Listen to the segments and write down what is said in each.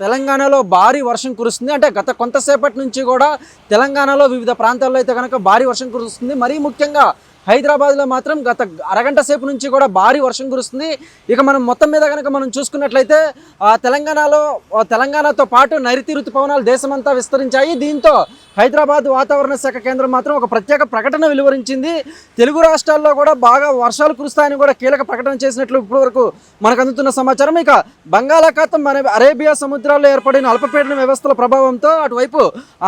తెలంగాణలో భారీ వర్షం కురుస్తుంది. అంటే గత కొంతసేపటి నుంచి కూడా తెలంగాణలో వివిధ ప్రాంతాల్లో అయితే కనుక భారీ వర్షం కురుస్తుంది. మరీ ముఖ్యంగా హైదరాబాద్లో మాత్రం గత అరగంట సేపు నుంచి కూడా భారీ వర్షం కురుస్తుంది. ఇక మనం మొత్తం మీద కనుక మనం చూసుకున్నట్లయితే తెలంగాణలో తెలంగాణతో పాటు నైరుతి ఋతుపవనాలు దేశమంతా విస్తరించాయి. దీంతో హైదరాబాద్ వాతావరణ శాఖ కేంద్రం మాత్రం ఒక ప్రత్యేక ప్రకటన వెలువరించింది. తెలుగు రాష్ట్రాల్లో కూడా బాగా వర్షాలు కురుస్తాయని కూడా కీలక ప్రకటన చేసినట్లు ఇప్పటివరకు మనకు అందుతున్న సమాచారం. ఇక బంగాళాఖాతం మన అరేబియా సముద్రాల్లో ఏర్పడిన అల్పపీడన వ్యవస్థల ప్రభావంతో అటువైపు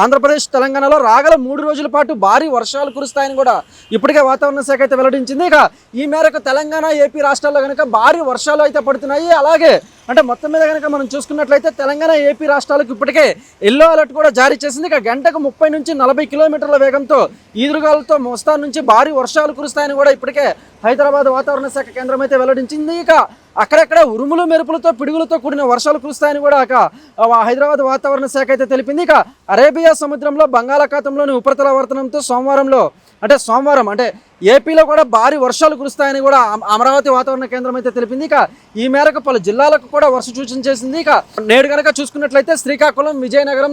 ఆంధ్రప్రదేశ్ తెలంగాణలో రాగల మూడు రోజుల పాటు భారీ వర్షాలు కురుస్తాయని కూడా ఇప్పటికే వాతావరణ శాఖ అయితే వెల్లడించింది. ఇక ఈ మేరకు తెలంగాణ ఏపీ రాష్ట్రాల్లో కనుక భారీ వర్షాలు అయితే పడుతున్నాయి. అలాగే అంటే మొత్తం మీద కనుక మనం చూసుకున్నట్లయితే తెలంగాణ ఏపీ రాష్ట్రాలకు ఇప్పటికే ఎల్లో అలర్ట్ కూడా జారీ చేసింది. ఇక గంటకు ముప్పై నుంచి నలభై కిలోమీటర్ల వేగంతో ఈదురుగాలతో మోస్తాను నుంచి భారీ వర్షాలు కురుస్తాయని కూడా ఇప్పటికే హైదరాబాద్ వాతావరణ శాఖ కేంద్రం అయితే వెల్లడించింది. ఇక అక్కడక్కడ ఉరుములు మెరుపులతో పిడుగులతో కూడిన వర్షాలు కురుస్తాయని కూడా ఇక హైదరాబాద్ వాతావరణ శాఖ అయితే తెలిపింది. ఇక అరేబియా సముద్రంలో బంగాళాఖాతంలోని ఉపరితల వర్తనంతో సోమవారంలో అంటే సోమవారం అంటే ఏపీలో కూడా భారీ వర్షాలు కురుస్తాయని కూడా అమరావతి వాతావరణ కేంద్రం అయితే తెలిపింది. ఇక ఈ మేరకు పలు జిల్లాలకు కూడా వర్ష సూచన చేసింది. ఇక నేడు కనుక చూసుకున్నట్లయితే శ్రీకాకుళం విజయనగరం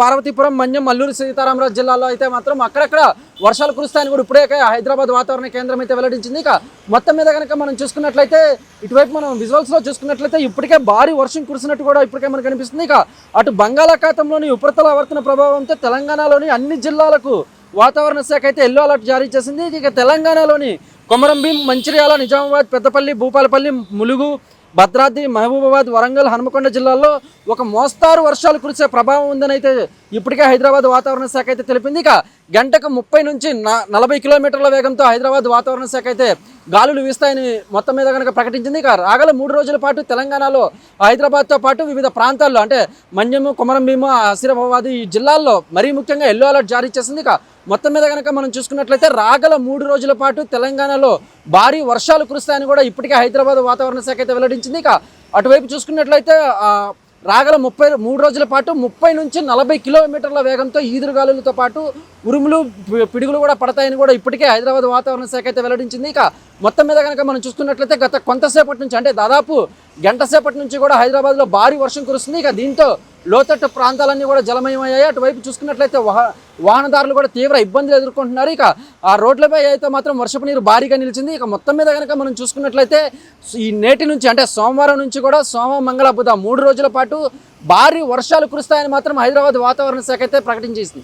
పార్వతీపురం మన్యం అల్లూరు సీతారామరాజు జిల్లాలో అయితే మాత్రం అక్కడక్కడ వర్షాలు కురుస్తాయని కూడా ఇప్పుడే హైదరాబాద్ వాతావరణ కేంద్రం అయితే వెల్లడించింది. ఇక మొత్తం మీద కనుక మనం చూసుకున్నట్లయితే ఇటువైపు మనం విజువల్స్లో చూసుకున్నట్లయితే ఇప్పటికే భారీ వర్షం కురిసినట్టు కూడా ఇప్పటికే మనకు కనిపిస్తుంది ఇక అటు బంగాళాఖాతంలోని ఉపరితల ఆవర్తన ప్రభావంతో తెలంగాణలోని అన్ని జిల్లాలకు వాతావరణ శాఖ అయితే ఎల్లో అలర్ట్ జారీ చేసింది. ఇక తెలంగాణలోని కొమరంభీం మంచిర్యాల నిజామాబాద్ పెద్దపల్లి భూపాలపల్లి ములుగు భద్రాద్రి మహబూబాబాద్ వరంగల్ హనుమకొండ జిల్లాల్లో ఒక మోస్తారు వర్షాలు కురిసే ప్రభావం ఉందని అయితే ఇప్పటికే హైదరాబాద్ వాతావరణ శాఖ అయితే తెలిపింది. ఇక గంటకు ముప్పై నుంచి నలభై కిలోమీటర్ల వేగంతో హైదరాబాద్ వాతావరణ శాఖ అయితే గాలులు వీస్తాయని మొత్తం మీద కనుక ప్రకటించింది. ఇక రాగల మూడు రోజుల పాటు తెలంగాణలో హైదరాబాద్తో పాటు వివిధ ప్రాంతాల్లో అంటే మన్యము కొమరంభీము ఆసిరాబాద్ ఈ జిల్లాల్లో మరీ ముఖ్యంగా ఎల్లో అలర్ట్ జారీ చేసింది. ఇక మొత్తం మీద కనుక మనం చూసుకున్నట్లయితే రాగల మూడు రోజుల పాటు తెలంగాణలో భారీ వర్షాలు కురుస్తాయని కూడా ఇప్పటికే హైదరాబాద్ వాతావరణ శాఖ అయితే వెల్లడించింది. ఇక అటువైపు చూసుకున్నట్లయితే రాగల ముప్పై మూడు రోజుల పాటు ముప్పై నుంచి నలభై కిలోమీటర్ల వేగంతో ఈదురుగాలులతో పాటు ఉరుములు పిడుగులు కూడా పడతాయని కూడా ఇప్పటికే హైదరాబాద్ వాతావరణ శాఖ అయితే వెల్లడించింది. ఇక మొత్తం మీద కనుక మనం చూసుకున్నట్లయితే గత కొంతసేపటి నుంచి అంటే దాదాపు గంట సేపటి నుంచి కూడా హైదరాబాద్లో భారీ వర్షం కురుస్తుంది. ఇక దీంతో లోతట్టు ప్రాంతాలన్నీ కూడా జలమయమయ్యాయి. అటువైపు చూసుకున్నట్లయితే వాహ వాహనదారులు కూడా తీవ్ర ఇబ్బందులు ఎదుర్కొంటున్నారు. ఇక ఆ రోడ్లపై అయితే మాత్రం వర్షపు నీరు భారీగా నిలిచింది. ఇక మొత్తం మీద కనుక మనం చూసుకున్నట్లయితే ఈ నేటి నుంచి అంటే సోమవారం నుంచి కూడా సోమ మంగళ బుధ మూడు రోజుల పాటు భారీ వర్షాలు కురుస్తాయని మాత్రం హైదరాబాద్ వాతావరణ శాఖ అయితే ప్రకటించేసింది